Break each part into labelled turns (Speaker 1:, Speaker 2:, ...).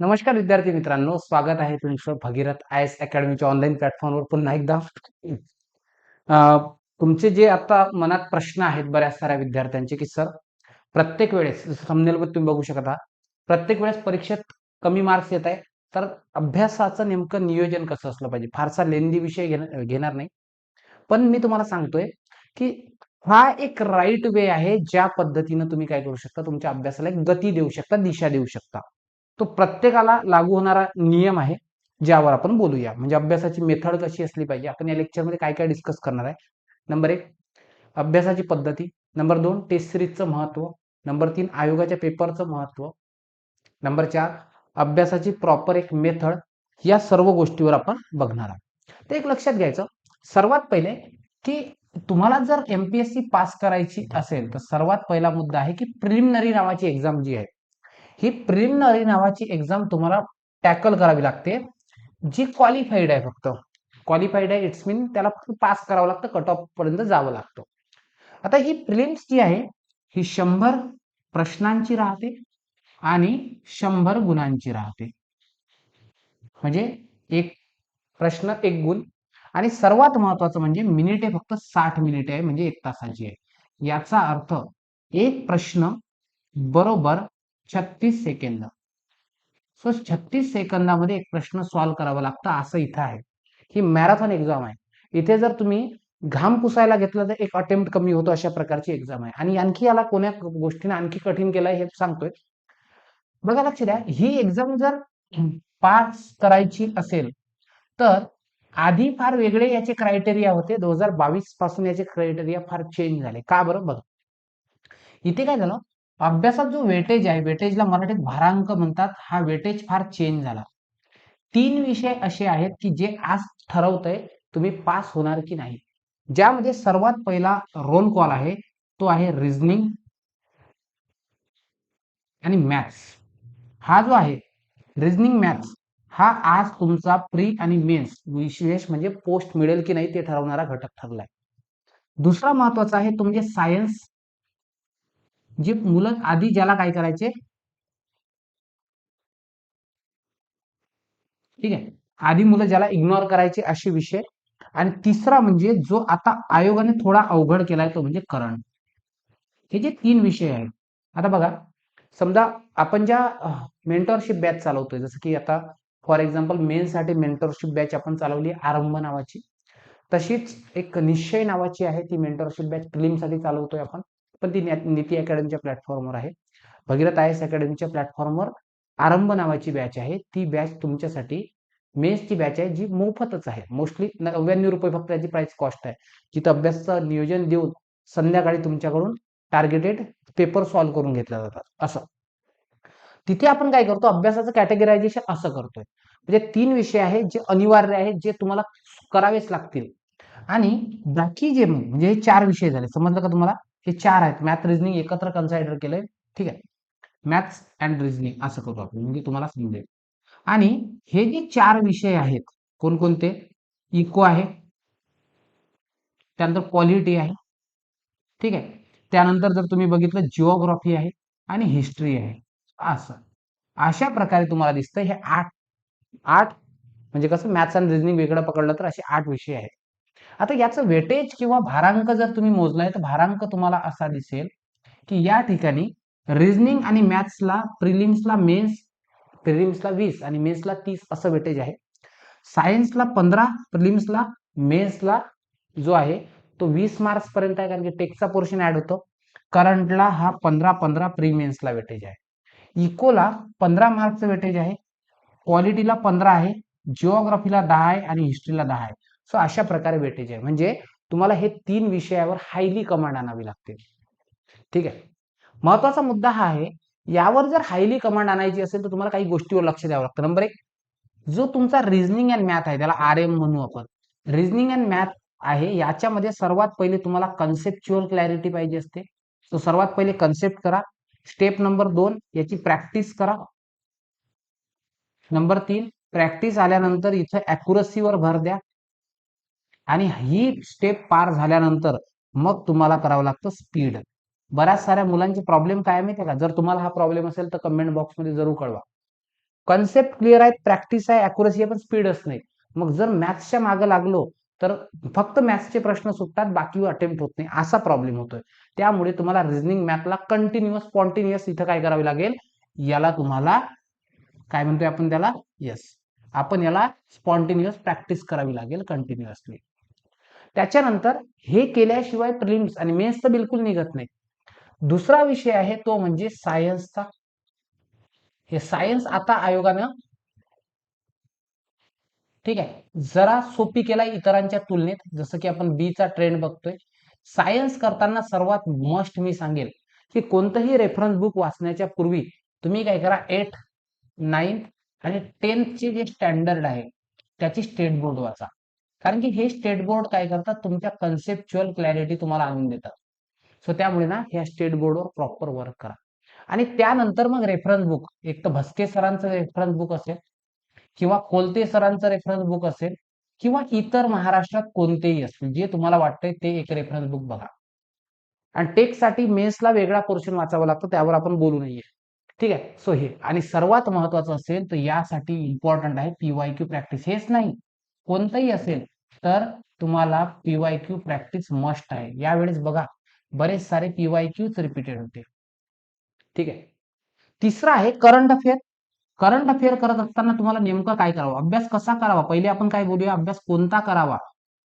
Speaker 1: नमस्कार विद्यार्थी मित्रांनो स्वागत आहे तुमचं भगीरथ आय एस अकॅडमीच्या ऑनलाईन प्लॅटफॉर्मवर पुन्हा एकदा. तुमचे जे आता मनात प्रश्न आहेत बऱ्याच साऱ्या विद्यार्थ्यांचे की सर प्रत्येक वेळेस समनेलमध्ये तुम्ही बघू शकता प्रत्येक वेळेस परीक्षेत कमी मार्क्स येत आहे तर अभ्यासाचं नेमकं नियोजन कसं असलं पाहिजे? फारसा लेंदी विषय घेणार घेणार नाही. पण मी तुम्हाला सांगतोय की हा एक राईट वे आहे ज्या पद्धतीनं तुम्ही काय करू शकता तुमच्या अभ्यासाला एक गती देऊ शकता दिशा देऊ शकता. तो प्रत्येकाला लागू होणारा नियम आहे ज्यावर आपण बोलूया. म्हणजे अभ्यासाची मेथड कशी असली पाहिजे? आपण या लेक्चरमध्ये काय काय डिस्कस करणार आहे? नंबर एक अभ्यासाची पद्धती. नंबर दोन टेस्ट सिरीजचं महत्त्व. नंबर तीन आयोगाच्या पेपरचं महत्त्व. नंबर चार अभ्यासाची प्रॉपर एक मेथड. या सर्व गोष्टीवर आपण बघणार आहोत. ते एक लक्षात घ्यायचं. सर्वात पहिले की तुम्हाला जर एमपीएससी पास करायची असेल तर सर्वात पहिला मुद्दा आहे की प्रिलिमिनरी नावाची एक्झाम जी आहे ही प्रिलिमिनरी नावाची एक्झाम तुम्हाला टॅकल करावी लागते जी क्वालिफाईड आहे फक्त. क्वालिफाईड आहे इट्स मीन त्याला फक्त पास करावं लागतं कट ऑफ पर्यंत जावं लागतं. आता ही प्रिलिम्स जी आहे ही शंभर प्रश्नांची राहते आणि शंभर गुणांची राहते. म्हणजे एक प्रश्न एक गुण. आणि सर्वात महत्वाचं म्हणजे मिनिटे फक्त साठ मिनिटे आहे म्हणजे एक तासाची आहे. याचा अर्थ एक प्रश्न बरोबर छत्तीस सेकंद. सो छत्तीस सेकंदामध्ये एक प्रश्न सॉल्व्ह करावा लागतं असं इथं आहे. ही मॅरेथॉन एक्झाम आहे. इथे जर तुम्ही घाम पुसायला घेतलं तर एक अटेम्प्ट कमी होतो अशा प्रकारची एक्झाम आहे. आणि आणखी याला कोण्या गोष्टीने आणखी कठीण केलंय हे सांगतोय. बघा लक्ष द्या ही एक्झाम जर पास करायची असेल तर आधी फार वेगळे याचे क्रायटेरिया होते. दोन हजार बावीसपासून याचे क्रायटेरिया फार चेंज झाले. का बरं? बघा. इथे काय झालं? अभ्यासात जो वेटेज आहे वेटेजला मराठीत भारांक म्हणतात हा वेटेज फार चेंज झाला. तीन विषय असे आहेत की जे आज ठरवतंय तुम्ही पास होणार की नाही. ज्यामध्ये सर्वात पहिला रोल कॉल आहे तो आहे रिझनिंग आणि मॅथ्स हा जो आहे रिझनिंग मॅथ्स हा आज तुमचा प्री आणि मेन्स विशेष म्हणजे पोस्ट मिळेल की नाही ते ठरवणारा घटक ठरलाय. दुसरा महत्त्वाचा आहे तुमचे म्हणजे सायन्स जे मुलं आधी ज्याला काय करायचे? ठीक आहे. आधी मुलं ज्याला इग्नोर करायचे असे विषय. आणि तिसरा म्हणजे जो आता आयोगाने थोडा अवघड केलाय तो म्हणजे करंट हे जे तीन विषय आहेत. आता बघा समजा आपण ज्या मेंटॉरशिप बॅच चालवतोय जसं की आता फॉर एक्झाम्पल मेनसाठी मेंटॉरशिप बॅच आपण चालवली आरंभ नावाची. तशीच एक निश्चय नावाची आहे ती मेंटॉरशिप बॅच प्रिलिमसाठी चालवतोय आपण. पण ती नीती अकॅडमीच्या प्लॅटफॉर्मवर आहे. भगीरथ आय एस अकॅडमीच्या प्लॅटफॉर्मवर आरंभ नावाची बॅच आहे. ती बॅच तुमच्यासाठी मेन्सची बॅच आहे जी मोफतच आहे. मोस्टली नव्याण्णव रुपये फक्त याची प्राइस कॉस्ट आहे. जिथं अभ्यासाचं नियोजन देऊन संध्याकाळी तुमच्याकडून टार्गेटेड पेपर सॉल्व्ह करून घेतल्या जातात. असं. तिथे आपण काय करतो? अभ्यासाचं कॅटेगरायझेशन असं करतोय. म्हणजे तीन विषय आहेत जे अनिवार्य आहेत जे तुम्हाला करावेच लागतील. आणि बाकी जे म्हणजे हे चार विषय झाले. समजलं का तुम्हाला? हे चार आहेत. मॅथ रिजनिंग एकत्र कन्सिडर केलंय. ठीक आहे. मॅथ्स अँड रिजनिंग असं करतो आपण. म्हणजे तुम्हाला समजेल. आणि हे जे चार विषय आहेत कोणकोणते? इको आहे. त्यानंतर क्वालिटी आहे. ठीक आहे. त्यानंतर जर तुम्ही बघितलं जिओग्राफी आहे आणि हिस्ट्री आहे. असं. अशा प्रकारे तुम्हाला दिसतं हे आठ आठ म्हणजे कसं मॅथ्स अँड रिजनिंग वेगळं पकडलं तर असे आठ विषय आहेत. आता याचं वेटेज किंवा भारांक जर तुम्ही मोजलाय तर भारांक तुम्हाला असा दिसेल की या ठिकाणी रिझनिंग आणि मॅथ्सला प्रिलिम्सला मेन्स प्रिलिम्सला वीस आणि मेन्सला तीस असं वेटेज आहे. सायन्सला पंधरा प्रिलिम्सला मेन्सला जो आहे तो वीस मार्क्स पर्यंत आहे कारण की टेक्सचा पोर्शन ऍड होतो. करंटला हा पंधरा पंधरा प्रीमेन्सला वेटेज आहे. इकोला पंधरा मार्क्सचं वेटेज आहे. क्वालिटीला पंधरा आहे. जिओग्राफीला दहा आहे आणि हिस्ट्रीला दहा आहे. सो अशा प्रकारे वेटेज आहे. म्हणजे तुम्हाला हे तीन विषयावर हायली कमांड आणावी लागते ठीक आहे? महत्त्वाचा मुद्दा हा आहे यावर जर हायली कमांड आणायची असेल तर तुम्हाला काही गोष्टीवर लक्ष द्यावं लागतं. नंबर एक जो तुमचा रिझनिंग अँड मॅथ आहे त्याला आर एम म्हणू आपण. रिझनिंग अँड मॅथ आहे याच्यामध्ये सर्वात पहिले तुम्हाला कन्सेप्च्युअल क्लॅरिटी पाहिजे असते. सो सर्वात पहिले कन्सेप्ट करा. स्टेप नंबर दोन याची प्रॅक्टिस करा. नंबर तीन प्रॅक्टिस आल्यानंतर इथं अॅक्युरसीवर भर द्या. आणि ही स्टेप पार झाल्यानंतर मग तुम्हाला करावं लागतं स्पीड बऱ्याच साऱ्या मुलांचे प्रॉब्लेम काय माहिती का? जर तुम्हाला हा प्रॉब्लेम असेल तर कमेंट बॉक्समध्ये जरूर कळवा. कन्सेप्ट क्लिअर आहेत प्रॅक्टिस आहे अॅक्युरसी आहे पण स्पीडच नाही. मग जर मॅथ्सच्या मागे लागलो तर फक्त मॅथ्सचे प्रश्न सुटतात बाकी अटेम्प्ट होत नाही. असा प्रॉब्लेम होतोय. त्यामुळे तुम्हाला रिझनिंग मॅथला कंटिन्युअस स्पॉन्टिन्युअस इथं काय करावे लागेल? याला तुम्हाला काय म्हणतोय आपण त्याला? येस आपण याला स्पॉन्टिन्युअस प्रॅक्टिस करावी लागेल कंटिन्युअसली त्याच्यानंतर हे केल्याशिवाय प्रिलिम्स आणि मेन्स तर बिलकुल निघत नाही दुसरा विषय आहे तो म्हणजे सायन्सचा हे सायन्स आता आयोगानं ठीक आहे जरा सोपी केला इतरांच्या तुलनेत. जसं की आपण बी चा ट्रेंड बघतोय. सायन्स करताना सर्वात मस्ट मी सांगेल की कोणतंही रेफरन्स बुक वाचण्याच्या पूर्वी तुम्ही काय करा एट नाईन्थ आणि टेन्थचे जे स्टँडर्ड आहे त्याची स्टेट बोर्ड वाचा. कारण की हे स्टेट बोर्ड काय करतात? तुमच्या कन्सेप्च्युअल क्लॅरिटी तुम्हाला आणून देतात. सो त्यामुळे ना ह्या स्टेट बोर्डवर प्रॉपर वर्क करा. आणि त्यानंतर मग रेफरन्स बुक एक तर भस्के सरांचं रेफरन्स बुक असेल किंवा कोलते सरांचं रेफरन्स बुक असेल किंवा इतर महाराष्ट्रात कोणतेही असतील जे तुम्हाला वाटतंय ते एक रेफरन्स बुक बघा. आणि टेकसाठी मेन्सला वेगळा पोर्शन वाचावा लागतो त्यावर आपण बोलू नाहीये ठीक आहे? सो हे. आणि सर्वात महत्वाचं असेल तर यासाठी इम्पॉर्टंट आहे पीवाय क्यू प्रॅक्टिस हेच नाही. कोणतंही असेल तर तुम्हाला पीवाय क्यू प्रॅक्टिस मस्ट आहे. यावेळेस बघा बरेच सारे पीवाय क्यूच रिपीटेड होते. ठीक आहे? तिसरं आहे करंट अफेअर करंट अफेअर करत असताना तुम्हाला नेमकं काय करावं? अभ्यास कसा करावा? पहिले आपण काय बोलूया? अभ्यास कोणता करावा?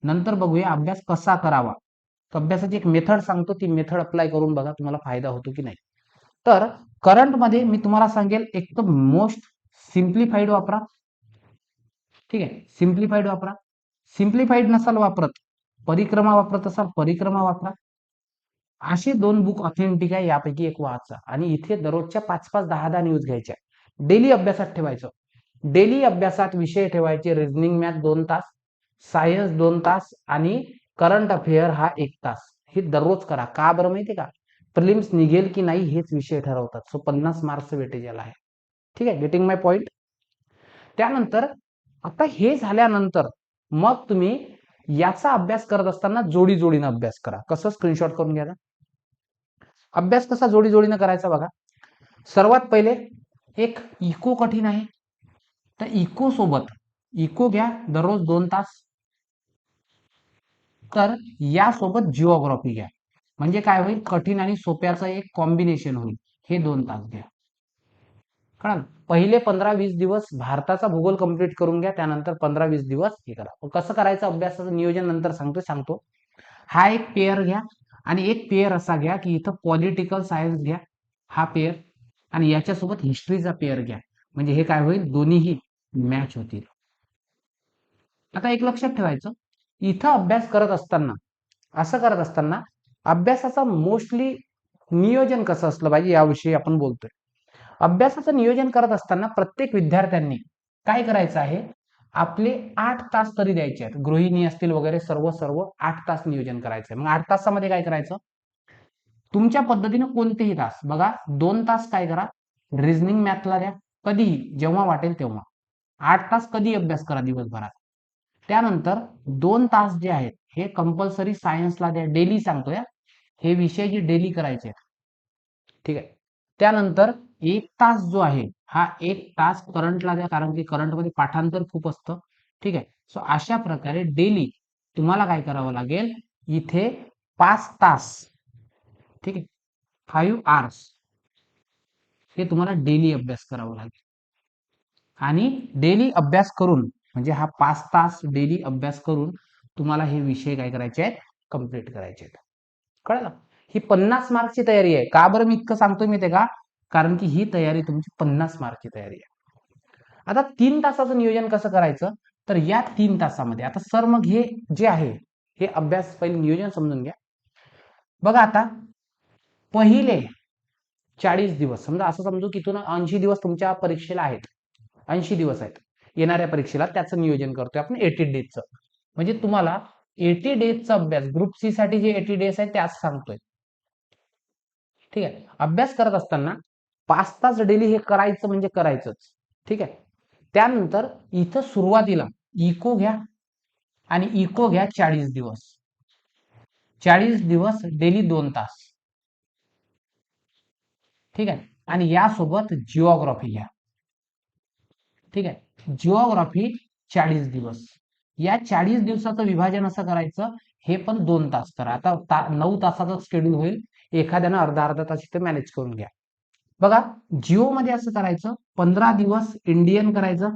Speaker 1: नंतर बघूया अभ्यास कसा करावा? अभ्यासाची एक मेथड सांगतो. ती मेथड अप्लाय करून बघा तुम्हाला फायदा होतो की नाही. तर करंटमध्ये मी तुम्हाला सांगेल एक तर मोस्ट सिम्प्लिफाईड वापरा. ठीक आहे? सिम्प्लिफाईड वापरा. सिम्प्लिफाईड नसाल वापरत परिक्रमा वापरत असाल परिक्रमा वापरा. असे दोन बुक ऑथेंटिक आहे यापैकी एक वाचा. आणि इथे दररोजच्या पाच पाच दहा दहा न्यूज घ्यायच्या. डेली अभ्यासात ठेवायचं. डेली अभ्यासात विषय ठेवायचे रिझनिंग मॅथ दोन तास सायन्स दोन तास आणि करंट अफेअर हा एक तास. हे दररोज करा. का बरं माहिती का? प्रिलिम्स निघेल की नाही हेच विषय ठरवतात. सो पन्नास मार्क्स वेटेज याला आहे. ठीक आहे? गेटिंग माय पॉइंट त्यानंतर आता हे झाल्यानंतर मग तुम्ही याचा अभ्यास करत असताना जोडी जोडीनं अभ्यास करा. कसं स्क्रीनशॉट करून घ्या अभ्यास कसा जोडी जोडीनं करायचा बघा. सर्वात पहिले एक इको कठीण आहे. तर इको सोबत इको घ्या दररोज दोन तास. तर यासोबत जिओग्राफी घ्या. म्हणजे काय होईल? कठीण आणि सोप्याचं एक कॉम्बिनेशन होईल. हे दोन तास घ्या. कळाल? पहिले पंधरा वीस दिवस भारताचा भूगोल कंप्लीट करून घ्या त्यानंतर पंधरा वीस दिवस हे करा. कसं करायचं? अभ्यासाचं नियोजन नंतर सांगतो सांगतो. हा एक पेअर घ्या आणि एक पेअर असा घ्या की इथं पॉलिटिकल सायन्स घ्या हा पेअर आणि याच्यासोबत हिस्ट्रीचा पेअर घ्या. म्हणजे हे काय होईल? दोन्हीही मॅच होतील. आता एक लक्षात ठेवायचं. इथं अभ्यास करत असताना असं करत असताना अभ्यासाचं मोस्टली नियोजन कसं असलं पाहिजे याविषयी आपण बोलतोय. अभ्यासाचं नियोजन करत असताना प्रत्येक विद्यार्थ्यांनी काय करायचं आहे? आपले आठ तास तरी द्यायचे आहेत. गृहिणी असतील वगैरे सर्व सर्व आठ तास नियोजन करायचंय. मग आठ तासामध्ये काय करायचं? तुमच्या पद्धतीनं कोणतेही तास. बघा दोन तास काय करा? रिझनिंग मॅथला द्या. कधीही जेव्हा वाटेल तेव्हा. आठ तास कधी अभ्यास करा दिवसभरात? त्यानंतर दोन तास जे आहेत हे कंपल्सरी सायन्सला द्या. डेली सांगतोय हे. विषय जे डेली करायचे आहेत. ठीक आहे. त्यानंतर एक तास जो आहे हा एक तास करंटला द्या कारण की करंटमध्ये पाठांतर खूप असतं. ठीक आहे? सो अशा प्रकारे डेली तुम्हाला काय करावं लागेल? इथे पाच तास. ठीक आहे? फाईव्ह आवर्स हे तुम्हाला डेली अभ्यास करावा लागेल. आणि डेली अभ्यास करून म्हणजे हा पाच तास डेली अभ्यास करून तुम्हाला हे विषय काय करायचे आहेत? कंप्लीट करायचे आहेत. कळलं? ही पन्नास मार्कची तयारी आहे. का बरं मी इतकं सांगतो मी ते का? कारण की ही तयारी तुमची पन्नास मार्कची तयारी आहे. आता तीन तासाचं नियोजन कसं करायचं? तर या तीन तासामध्ये आता सर मग हे जे आहे हे अभ्यास पहिले नियोजन समजून घ्या. बघा आता पहिले चाळीस दिवस समजा असं समजू की तुला ऐंशी दिवस तुमच्या परीक्षेला आहेत. ऐंशी दिवस आहेत. येणाऱ्या परीक्षेला त्याचं नियोजन करतोय आपण एटी डेजचं म्हणजे तुम्हाला एटी डेजचा अभ्यास ग्रुप सी साठी जे एटी डेज आहे त्याच सांगतोय. ठीक आहे. अभ्यास करत असताना पाच तास डेली हे करायचं म्हणजे करायचंच. ठीक आहे? त्यानंतर इथं सुरुवातीला इको घ्या आणि इको घ्या चाळीस दिवस. चाळीस दिवस डेली दोन तास. ठीक आहे? आणि यासोबत जिओग्राफी घ्या. ठीक आहे? जिओग्राफी चाळीस दिवस. या चाळीस दिवसाचं विभाजन असं करायचं हे पण दोन तास करा. आता ता, नऊ तासाचं शेड्यूल होईल. एखाद्यानं अर्धा अर्धा तास इथे मॅनेज करून घ्या. बघा जिओ मध्ये असं करायचं पंधरा दिवस इंडियन करायचं.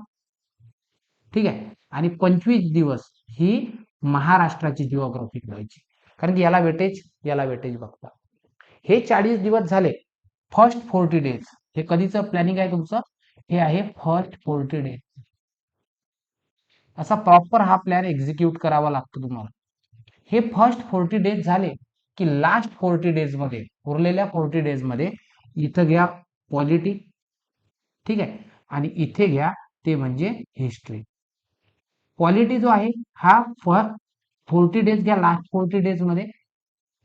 Speaker 1: ठीक आहे? आणि पंचवीस दिवस ही महाराष्ट्राची जिओग्राफी करायची. कारण की याला वेटेज याला वेटेज बघता. हे चाळीस दिवस झाले. First forty days. हे कधीचं प्लॅनिंग आहे तुमचं? हे आहे फर्स्ट फोर्टी डेज. असा प्रॉपर हा प्लॅन एक्झिक्यूट करावा लागतो तुम्हाला. हे फर्स्ट फोर्टी डेज झाले की लास्ट फोर्टी डेजमध्ये उरलेल्या फोर्टी डेजमध्ये इथं घ्या पॉलिटी ठीक आहे? आणि इथे घ्या ते म्हणजे हिस्ट्री. क्वालिटी जो आहे हा फॉर फोर्टी डेज घ्या लास्ट फोर्टी डेजमध्ये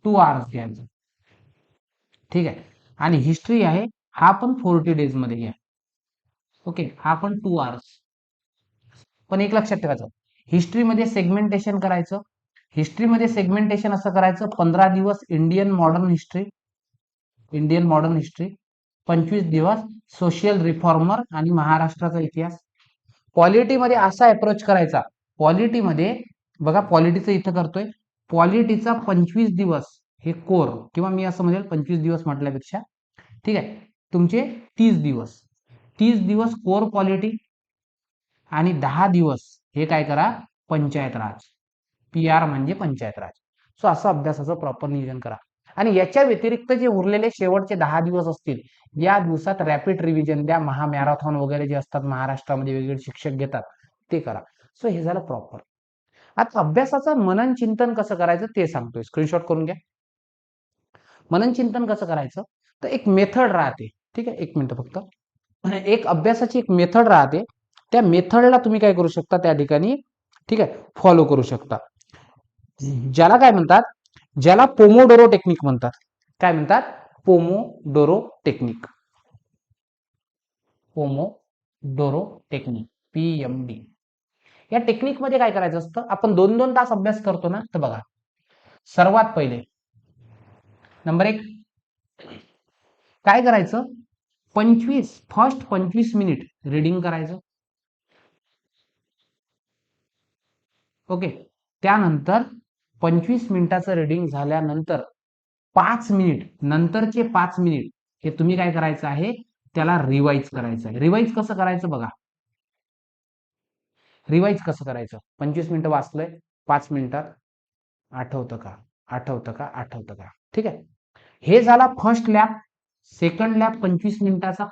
Speaker 1: टू आवर्स घ्यायचं ठीक आहे? आणि हिस्ट्री आहे हा पण फोर्टी डेजमध्ये घ्या. ओके? हा पण टू आवर्स पण एक लक्षात ठेवायचं हिस्ट्रीमध्ये सेगमेंटेशन करायचं. हिस्ट्रीमध्ये सेगमेंटेशन असं करायचं पंधरा दिवस Indian modern history Indian modern history पंचवीस दिवस सोशल रिफॉर्मर आणि महाराष्ट्राचा इतिहास. पॉलिटीमध्ये असा अप्रोच करायचा. पॉलिटीमध्ये बघा पॉलिटीचं इथं करतोय. पॉलिटीचा पंचवीस दिवस हे कोर किंवा मी असं म्हणेल पंचवीस दिवस म्हटल्यापेक्षा ठीक आहे. तुमचे तीस दिवस. तीस दिवस कोर पॉलिटी आणि दहा दिवस हे काय करा? पंचायत राज पी आर म्हणजे पंचायत राज सो असं अभ्यासाचं प्रॉपर नियोजन करा. आणि याच्या व्यतिरिक्त जे उरलेले शेवटचे दहा दिवस असतील या दिवसात रॅपिड रिव्हिजन द्या महामॅरेथॉन वगैरे जे असतात महाराष्ट्रामध्ये वेगवेगळे शिक्षक घेतात ते करा. सो हे झालं प्रॉपर आता अभ्यासाचं मनन चिंतन कसं करायचं ते सांगतोय. स्क्रीनशॉट करून घ्या. मनन चिंतन कसं करायचं? तर एक मेथड राहते. ठीक आहे? एक मिनिट फक्त. एक अभ्यासाची एक मेथड राहते. त्या मेथडला तुम्ही काय करू शकता त्या ठिकाणी ठीक आहे? फॉलो करू शकता. ज्याला काय म्हणतात? ज्याला पोमोडोरो टेक्निक म्हणतात. काय म्हणतात? Pomodoro technique pomodoro technique PMD या टेक्निकमध्ये काय करायचं असतं? आपण दोन दोन तास अभ्यास करतो ना तर बघा. सर्वात पहिले नंबर एक काय करायचं? पंचवीस फर्स्ट पंचवीस मिनिट रिडिंग करायचं. ओके त्यानंतर पंचवीस मिनिटाचं रिडिंग झाल्यानंतर पाच मिनिट नंतरचे पाच मिनिट हे तुम्ही काय करायचं आहे? त्याला रिवाईज करायचं आहे. रिवाईज कसं करायचं बघा? रिवाईज कसं करायचं? पंचवीस मिनिटं वाचलंय पाच मिनिटात आठवतं का? आठवतं का? आठवतं का? ठीक आहे? हे झाला फर्स्ट लॅब सेकंड लॅब पंचवीस मिनिटाचा.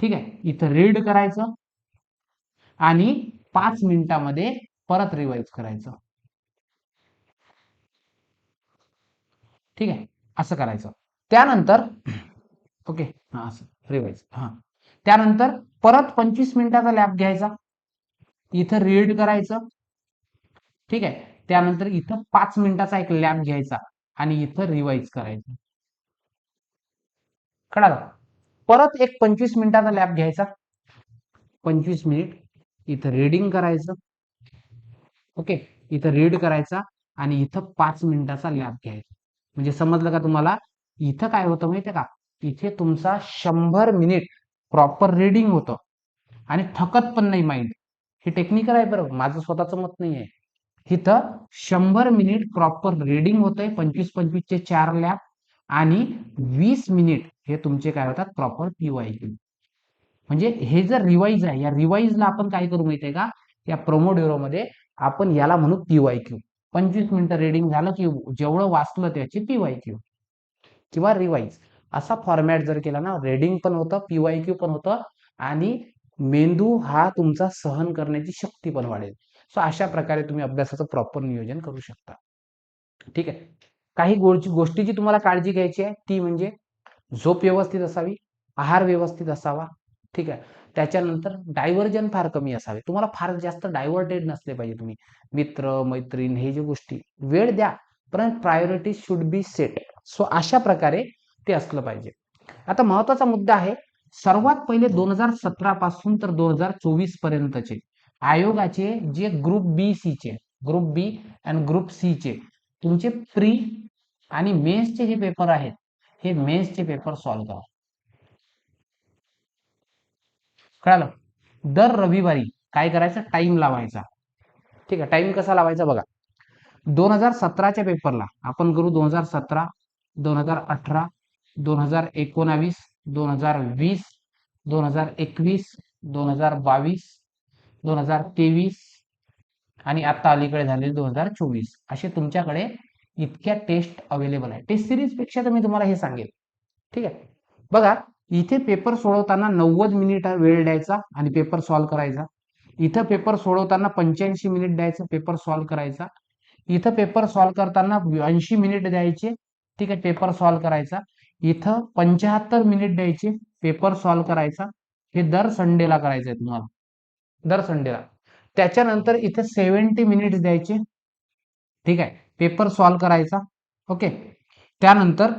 Speaker 1: ठीक आहे? इथं रीड करायचं आणि पाच मिनिटामध्ये परत रिवाईज करायचं. ठीक आहे? असं करायचं. त्यानंतर ओके हा असं रिवाईज हा. त्यानंतर परत पंचवीस मिनिटाचा लॅब घ्यायचा. इथं रीड करायचं. ठीक आहे? त्यानंतर इथं पाच मिनिटाचा एक लॅब घ्यायचा आणि इथं रिवाईज करायचं. कळालं? परत एक पंचवीस मिनिटाचा लॅब घ्यायचा. पंचवीस मिनिट इथं रीडिंग करायचं. ओके? इथं रीड करायचा आणि इथं पाच मिनिटाचा लॅब घ्यायचा. म्हणजे समजलं का तुम्हाला? इथं काय होतं माहितीये का? इथे तुमचा शंभर मिनिट प्रॉपर रीडिंग होतं. आणि थकत पण नाही माइंड हे टेक्निकल आहे बरं. माझं स्वतःचं मत नाही आहे इथं शंभर मिनिट प्रॉपर रीडिंग होतंय. पंचवीस पंचवीसचे चार लॅब आणि वीस मिनिट हे तुमचे काय होतात? प्रॉपर पीवाय क्यू म्हणजे हे जर रिवाईज आहे या रिवाईजला आपण काय करू माहितीये का? या प्रोमो मध्ये आपण याला म्हणू पीवाय क्यू पंचवीस मिनिटं रिडिंग झालं की जेवढं वाचलं त्याची पीवाय क्यू. किंवा रिवाईज असा फॉर्मॅट जर केला ना रिडिंग पण होतं पीवाय क्यू पण होतं आणि मेंदू हा तुमचा सहन करण्याची शक्ती पण वाढेल. सो अशा प्रकारे तुम्ही अभ्यासाचं प्रॉपर नियोजन करू शकता. ठीक आहे? काही गोष्टीची तुम्हाला काळजी घ्यायची आहे ती म्हणजे झोप व्यवस्थित असावी आहार व्यवस्थित असावा. ठीक आहे? त्याच्यानंतर डायव्हर्जन फार कमी असावे. तुम्हाला फार जास्त डायव्हर्टेड नसले पाहिजे तुम्ही. मित्र मैत्रीण हे जे गोष्टी वेळ द्या. पण priority should be set so अशा प्रकारे ते असलं पाहिजे. आता महत्त्वाचा मुद्दा आहे सर्वात पहिले दोन हजार सतरा पासून तर दोन हजार चोवीस पर्यंतचे आयोगाचे जे ग्रुप बी सी चे group B and group C चे तुमचे प्री आणि मेन्सचे जे पेपर आहेत हे मेन्सचे पेपर सॉल्व्ह करा. कळालं? दर रविवारी काय करायचं? टाइम लावायचा. ठीक आहे टाइम कसा लावायचा बघा. दोन हजार सतराच्या पेपरला आपण करू दोन हजार सतरा दोन हजार अठरा दोन हजार एकोणावीस दोन हजार वीस दोन हजार एकवीस दोन हजार बावीस दोन हजार तेवीस आणि आता अलीकडे झालेले दोन हजार चोवीस. असे तुमच्याकडे इतक्या टेस्ट अवेलेबल आहे टेस्ट सिरीजपेक्षा तर मी तुम्हाला हे सांगेल. ठीक आहे? बघा इथे पेपर सोडवताना नव्वद मिनिट वेळ द्यायचा आणि पेपर सॉल्व्ह करायचा. इथं पेपर सोडवताना पंच्याऐंशी मिनिट द्यायचं पेपर सॉल्व्ह करायचा. इथं पेपर सॉल्व्ह करताना ऐंशी मिनिट द्यायचे ठीक आहे पेपर सॉल्व्ह करायचा. इथं पंच्याहत्तर मिनिट द्यायचे पेपर सॉल्व्ह करायचा. हे दर संडेला करायचं आहे तुम्हाला. दर संडेला. त्याच्यानंतर इथे सेव्हन्टी मिनिट्स द्यायचे. ठीक आहे पेपर सॉल्व्ह करायचा. ओके. त्यानंतर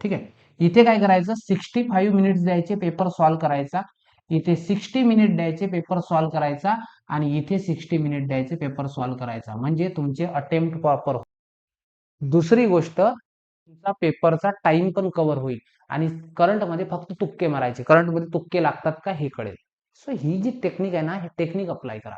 Speaker 1: ठीक आहे इथे काय करायचं? सिक्स्टी फाईव्ह मिनिट्स द्यायचे पेपर सॉल्व्ह करायचा. इथे सिक्स्टी मिनिट द्यायचे पेपर सॉल्व्ह करायचा आणि इथे सिक्स्टी मिनिट द्यायचे पेपर सॉल्व्ह करायचा. म्हणजे तुमचे अटेम्प्ट प्रॉपर हो. दुसरी गोष्ट तुमचा पेपरचा टाइम पण कव्हर होईल. आणि करंटमध्ये फक्त तुक्के मारायचे. करंटमध्ये तुक्के लागतात का हे कळेल. सो ही जी टेक्निक आहे ना हे टेक्निक अप्लाय करा.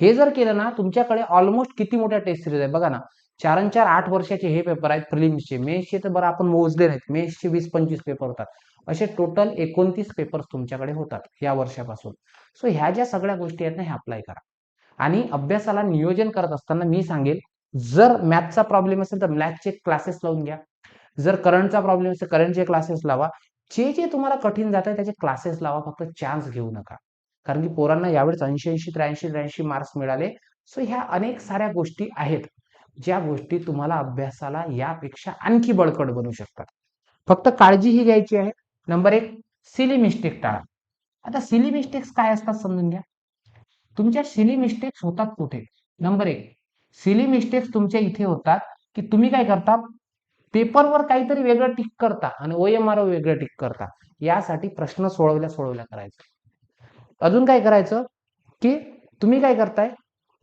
Speaker 1: हे जर केलं ना तुमच्याकडे ऑलमोस्ट किती मोठ्या टेस्ट सिरीज आहे बघा ना. चार चार आठ वर्षाचे हे पेपर आहेत प्रिलिम्सचे मेसचे तर बरं आपण मोजले नाहीत. मेसचे वीस पंचवीस पेपर होतात. असे टोटल एकोणतीस पेपर्स तुमच्याकडे होतात या वर्षापासून. सो ह्या ज्या सगळ्या गोष्टी आहेत ना हे अप्लाय करा. आणि अभ्यासाला नियोजन करत असताना मी सांगेल जर मॅथचा प्रॉब्लेम असेल तर मॅथचे क्लासेस लावून घ्या. जर करंटचा प्रॉब्लेम असेल करंटचे क्लासेस लावा. जे जे तुम्हाला कठीण जात आहे त्याचे क्लासेस लावा. फक्त चान्स घेऊ नका. कारण की पोरांना यावेळेस ऐंशी ऐंशी त्र्याऐंशी त्र्याऐंशी मार्क्स मिळाले. सो ह्या अनेक साऱ्या गोष्टी आहेत. ज्या गोष्टी तुम्हाला अभ्यासाला यापेक्षा आणखी बळकट बनवू शकतात. फक्त काळजी ही घ्यायची आहे. नंबर एक सिली मिस्टेक टाळा. आता सिली मिस्टेक्स काय असतात समजून घ्या. तुमच्या सिली मिस्टेक्स होतात कुठे? नंबर एक सिली मिस्टेक्स तुमच्या इथे होतात की तुम्ही काय करता? पेपरवर काहीतरी वेगळं टिक करता आणि ओएमआर वेगळं टिक करता. यासाठी प्रश्न सोडवल्या सोडवल्या करायचं. अजून काय करायचं? की तुम्ही काय करताय?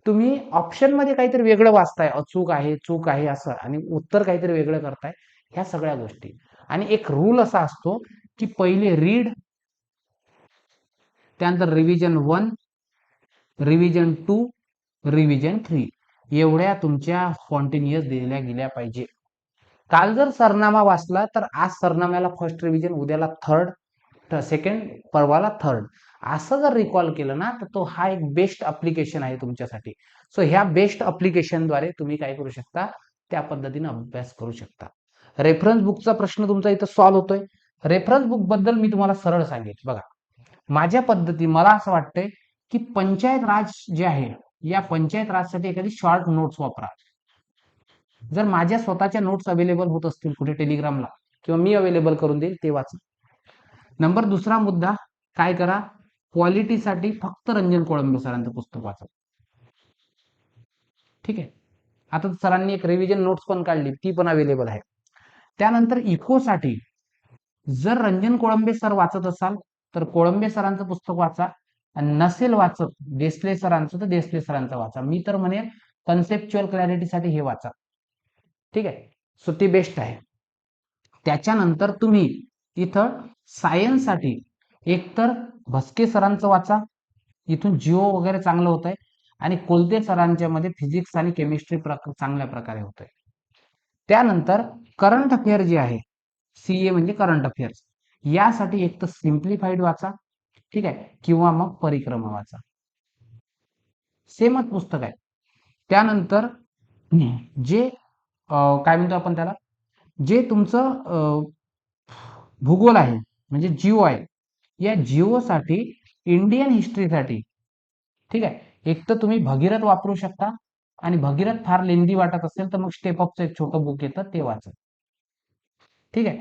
Speaker 1: तुम्ही ऑप्शनमध्ये काहीतरी वेगळं वाचताय. अचूक आहे चूक आहे असं. आणि उत्तर काहीतरी वेगळं करताय. ह्या सगळ्या गोष्टी. आणि एक रूल असा असतो की पहिले रीड त्यानंतर revision one revision two revision three एवढ्या तुमच्या कॉन्टिन्युअस दिल्या गेल्या पाहिजे. काल जर सरनामा वाचला तर आज सरनाम्याला फर्स्ट रिव्हिजन उद्याला थर्ड सेकंड परवाला थर्ड असं जर रिकॉल केलं ना तर तो हा एक बेस्ट अप्लिकेशन आहे तुमच्यासाठी. सो ह्या बेस्ट अप्लिकेशनद्वारे तुम्ही काय करू शकता? त्या पद्धतीने अभ्यास करू शकता. रेफरन्स बुकचा प्रश्न तुमचा इथं सॉल्व्ह होतोय. रेफरन्स बुकबद्दल मी तुम्हाला सरळ सांगेन. बघा माझ्या पद्धती मला असं वाटतंय की पंचायत राज जे आहे या पंचायत राजसाठी एखादी शॉर्ट नोट्स वापरा. जर माझ्या स्वतःच्या नोट्स अवेलेबल होत असतील कुठे टेलिग्रामला किंवा मी अवेलेबल करून देईल ते वाचा. नंबर दुसरा मुद्दा काय करा? क्वालिटीसाठी फक्त रंजन कोळंबे सरांचं पुस्तक वाचा. ठीक आहे? आता सरांनी एक रिव्हिजन नोट्स पण काढली ती पण अवेलेबल आहे. त्यानंतर इकोसाठी जर रंजन कोळंबे सर वाचत असाल तर कोळंबे सरांचं पुस्तक वाचा. आणि नसेल वाचत देसले सरांचं तर देसले सरांचं वाचा. मी तर म्हणेन कन्सेप्च्युअल क्लॅरिटीसाठी हे वाचा. ठीक आहे? सो ते बेस्ट आहे. त्याच्यानंतर तुम्ही इथं सायन्ससाठी एकतर भस्के सरांचं वाचा. इथून जिओ वगैरे चांगलं होत आहे आणि कोलते सरांच्या मध्ये फिजिक्स आणि केमिस्ट्री चांगल्या प्रकारे होत आहे त्यानंतर करंट अफेअर जे आहे सीए म्हणजे करंट अफेअर्स यासाठी एक तर सिम्प्लिफाईड वाचा. ठीक आहे? किंवा मग परिक्रमा वाचा. सेमच पुस्तक आहे. त्यानंतर जे काय म्हणतो आपण त्याला? जे तुमचं भूगोल आहे म्हणजे जिओ आहे या जिओसाठी इंडियन हिस्ट्रीसाठी. ठीक आहे? एक तर तुम्ही भगीरथ वापरू शकता आणि भगीरथ फार लेंदी वाटत असेल तर मग स्टेप ऑफचं एक छोटं बुक येतं ते वाचा. ठीक आहे?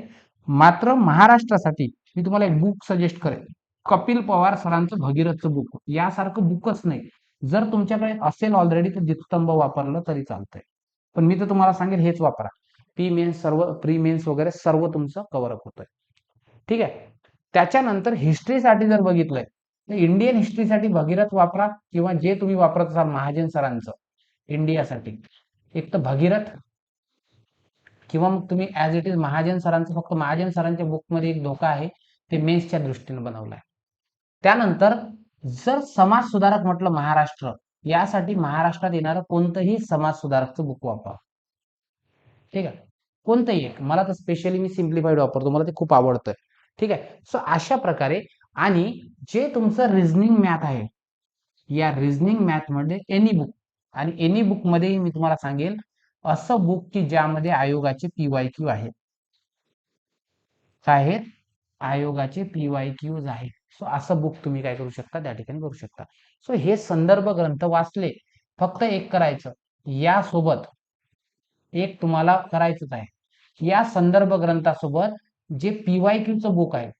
Speaker 1: मात्र महाराष्ट्रासाठी मी तुम्हाला एक बुक सजेस्ट करेन. कपिल पवार सरांचं भगीरथचं बुक यासारखं बुकच नाही. जर तुमच्याकडे असेल ऑलरेडी तर जितस्तंभ वापरलं तरी चालतंय. पण मी तर तुम्हाला सांगेन हेच वापरा. प्री मेन्स सर्व प्री मेन्स वगैरे सर्व तुमचं कव्हरअप होतंय. ठीक आहे? त्याच्यानंतर हिस्ट्रीसाठी जर बघितलंय तर इंडियन हिस्ट्रीसाठी भगीरथ वापरा किंवा जे तुम्ही वापरत असाल महाजन सरांचं इंडियासाठी. एक तर भगीरथ किंवा मग तुम्ही ऍज इट इज महाजन सरांचं फक्त महाजन सरांच्या बुकमध्ये एक धोका आहे ते मेन्सच्या दृष्टीने बनवलाय. त्यानंतर जर समाज सुधारक म्हटलं महाराष्ट्र यासाठी महाराष्ट्रात येणारं कोणतंही समाज सुधारकचं बुक वापरा. ठीक आहे? कोणतंही एक. मला तर स्पेशली मी सिम्प्लिफाईड वापरतो. मला ते खूप आवडतंय. ठीक आहे? सो अशा प्रकारे आणि जे तुमचं रिझनिंग मॅथ आहे या रिझनिंग मॅथमध्ये एनी बुक आणि एनी बुकमध्ये मी तुम्हाला सांगेल असं बुक की ज्यामध्ये आयोगाचे पीवाय क्यू आहेत काय आहेत आयोगाचे पीवाय क्यूज आहेत सो असं बुक तुम्ही काय करू शकता? त्या ठिकाणी करू शकता. सो हे संदर्भ ग्रंथ वाचले फक्त एक करायचं. यासोबत एक तुम्हाला करायचंच आहे. या संदर्भ ग्रंथासोबत जे पीवाय क्यूचं बुक आहे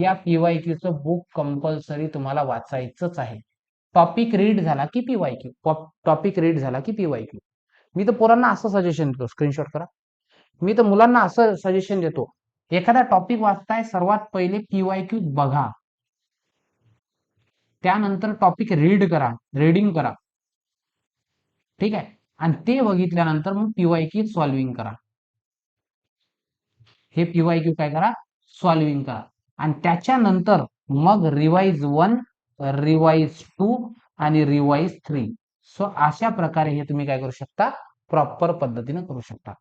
Speaker 1: या पीवाय क्यूचं बुक कंपल्सरी तुम्हाला वाचायचंच आहे. टॉपिक रीड झाला की पीवाय क्यू टॉपिक रीड झाला की पीवाय क्यू मी तर पोरांना असं सजेशन देतो स्क्रीनशॉट करा. मी तर मुलांना असं सजेशन देतो एखादा टॉपिक वाचताय सर्वात पहिले पीवाय क्यू बघा. त्यानंतर टॉपिक रीड करा रीडिंग करा. ठीक आहे? आणि ते बघितल्यानंतर मग पीवाय क्यू सॉल्विंग करा. हे पीवाय क्यू काय करा? सॉल्विंग करा. आणि त्याच्यानंतर मग रिवाइज वन रिवाइज टू आणि रिवाइज थ्री सो अशा प्रकारे हे तुम्ही काय करू शकता? प्रॉपर पद्धतीने करू शकता.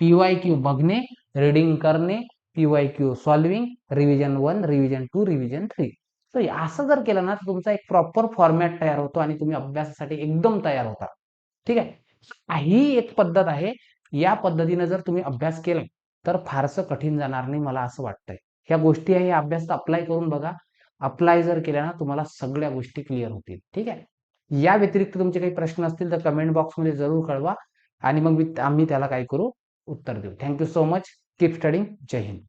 Speaker 1: पीवाय क्यू बघणे रीडिंग करणे PYQ solving revision one revision two revision three तर असं जर केलं ना तर तुमचा एक प्रॉपर फॉर्मॅट तयार होतो आणि तुम्ही अभ्यासासाठी एकदम तयार होता. ठीक आहे? ही एक पद्धत आहे. या पद्धतीने जर तुम्ही अभ्यास केला तर फारसं कठीण जाणार नाही मला असं वाटतंय. ह्या गोष्टी आहे अभ्यास अप्लाय करून बघा. अप्लाय जर केल्या ना तुम्हाला सगळ्या गोष्टी क्लिअर होतील. ठीक आहे? या व्यतिरिक्त तुमचे काही प्रश्न असतील तर कमेंट बॉक्समध्ये जरूर कळवा. आणि मग मी आम्ही त्याला काय करू? उत्तर देऊ. Thank you so much keep studying Jai Hind